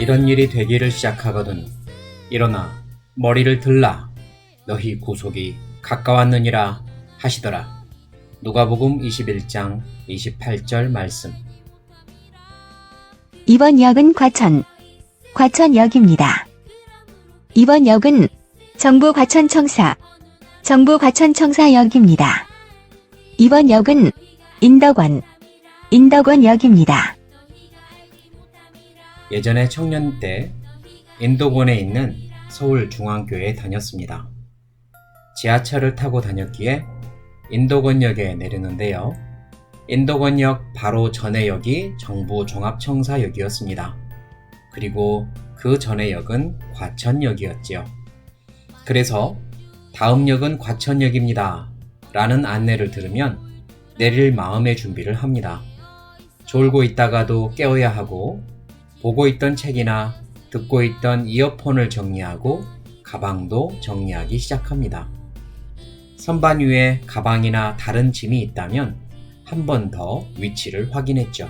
이런 일이 되기를 시작하거든 일어나 머리를 들라 너희 구속이 가까웠느니라 하시더라. 누가복음 21장 28절 말씀. 이번 역은 과천, 과천역입니다. 이번 역은 정부 과천청사, 정부 과천청사역입니다. 이번 역은 인덕원, 인덕원역입니다. 예전에 청년 때 인도권에 있는 서울중앙교회에 다녔습니다. 지하철을 타고 다녔기에 인도권역에 내리는데요. 인도권역 바로 전에 역이 정부 종합청사역이었습니다. 그리고 그 전에 역은 과천역이었지요. 그래서 다음 역은 과천역입니다. 라는 안내를 들으면 내릴 마음의 준비를 합니다. 졸고 있다가도 깨어야 하고 보고 있던 책이나 듣고 있던 이어폰을 정리하고 가방도 정리하기 시작합니다. 선반 위에 가방이나 다른 짐이 있다면 한 번 더 위치를 확인했죠.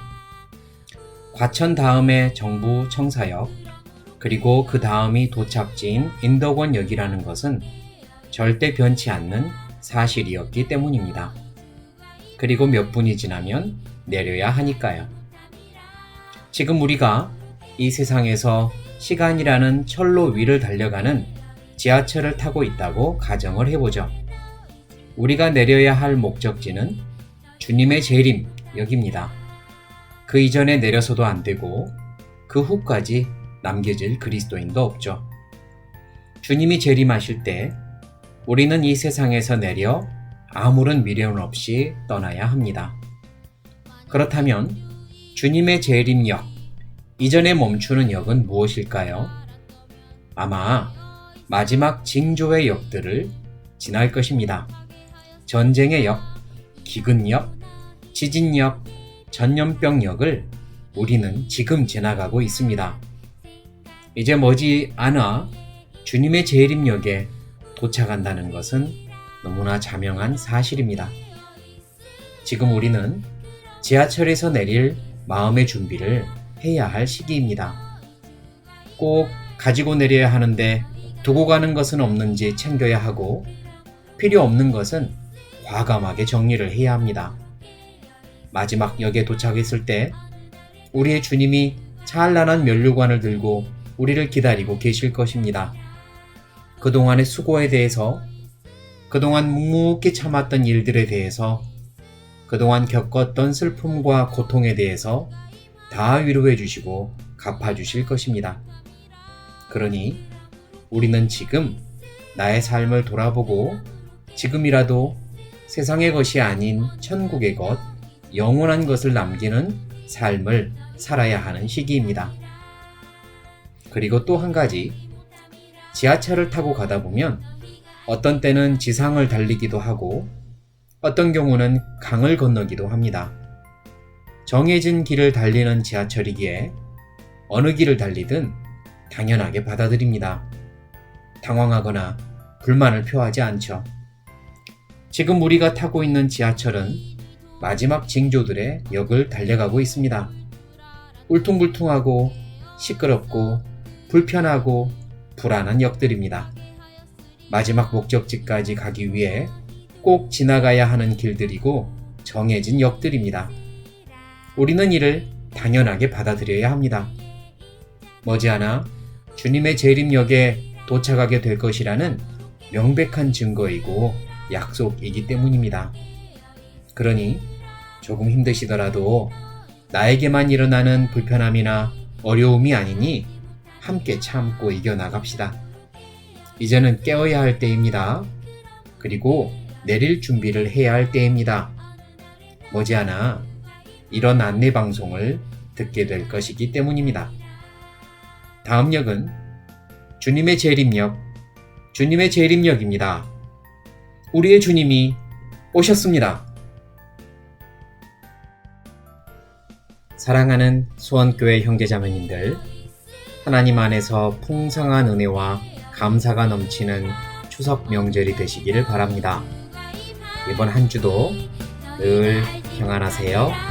과천 다음에 정부 청사역, 그리고 그 다음이 도착지인 인덕원역이라는 것은 절대 변치 않는 사실이었기 때문입니다. 그리고 몇 분이 지나면 내려야 하니까요. 지금 우리가 이 세상에서 시간이라는 철로 위를 달려가는 지하철을 타고 있다고 가정을 해보죠. 우리가 내려야 할 목적지는 주님의 재림 역입니다. 그 이전에 내려서도 안 되고 그 후까지 남겨질 그리스도인도 없죠. 주님이 재림하실 때 우리는 이 세상에서 내려 아무런 미련 없이 떠나야 합니다. 그렇다면 주님의 재림역, 이전에 멈추는 역은 무엇일까요? 아마 마지막 징조의 역들을 지날 것입니다. 전쟁의 역, 기근역, 지진역, 전염병역을 우리는 지금 지나가고 있습니다. 이제 머지 않아 주님의 재림역에 도착한다는 것은 너무나 자명한 사실입니다. 지금 우리는 지하철에서 내릴 마음의 준비를 해야 할 시기입니다. 꼭 가지고 내려야 하는데 두고 가는 것은 없는지 챙겨야 하고 필요 없는 것은 과감하게 정리를 해야 합니다. 마지막 역에 도착했을 때 우리의 주님이 찬란한 면류관을 들고 우리를 기다리고 계실 것입니다. 그동안의 수고에 대해서, 그동안 묵묵히 참았던 일들에 대해서, 그동안 겪었던 슬픔과 고통에 대해서 다 위로해 주시고 갚아 주실 것입니다. 그러니 우리는 지금 나의 삶을 돌아보고 지금이라도 세상의 것이 아닌 천국의 것, 영원한 것을 남기는 삶을 살아야 하는 시기입니다. 그리고 또 한 가지, 지하철을 타고 가다 보면 어떤 때는 지상을 달리기도 하고 어떤 경우는 강을 건너기도 합니다. 정해진 길을 달리는 지하철이기에 어느 길을 달리든 당연하게 받아들입니다. 당황하거나 불만을 표하지 않죠. 지금 우리가 타고 있는 지하철은 마지막 징조들의 역을 달려가고 있습니다. 울퉁불퉁하고 시끄럽고 불편하고 불안한 역들입니다. 마지막 목적지까지 가기 위해 꼭 지나가야 하는 길들이고 정해진 역들입니다. 우리는 이를 당연하게 받아들여야 합니다. 머지않아 주님의 재림역에 도착하게 될 것이라는 명백한 증거이고 약속이기 때문입니다. 그러니 조금 힘드시더라도 나에게만 일어나는 불편함이나 어려움이 아니니 함께 참고 이겨나갑시다. 이제는 깨어야 할 때입니다. 그리고 내릴 준비를 해야 할 때입니다. 머지않아 이런 안내 방송을 듣게 될 것이기 때문입니다. 다음 역은 주님의 재림역, 주님의 재림역입니다. 우리의 주님이 오셨습니다. 사랑하는 수원교회 형제자매님들, 하나님 안에서 풍성한 은혜와 감사가 넘치는 추석 명절이 되시기를 바랍니다. 이번 한 주도 늘 평안하세요.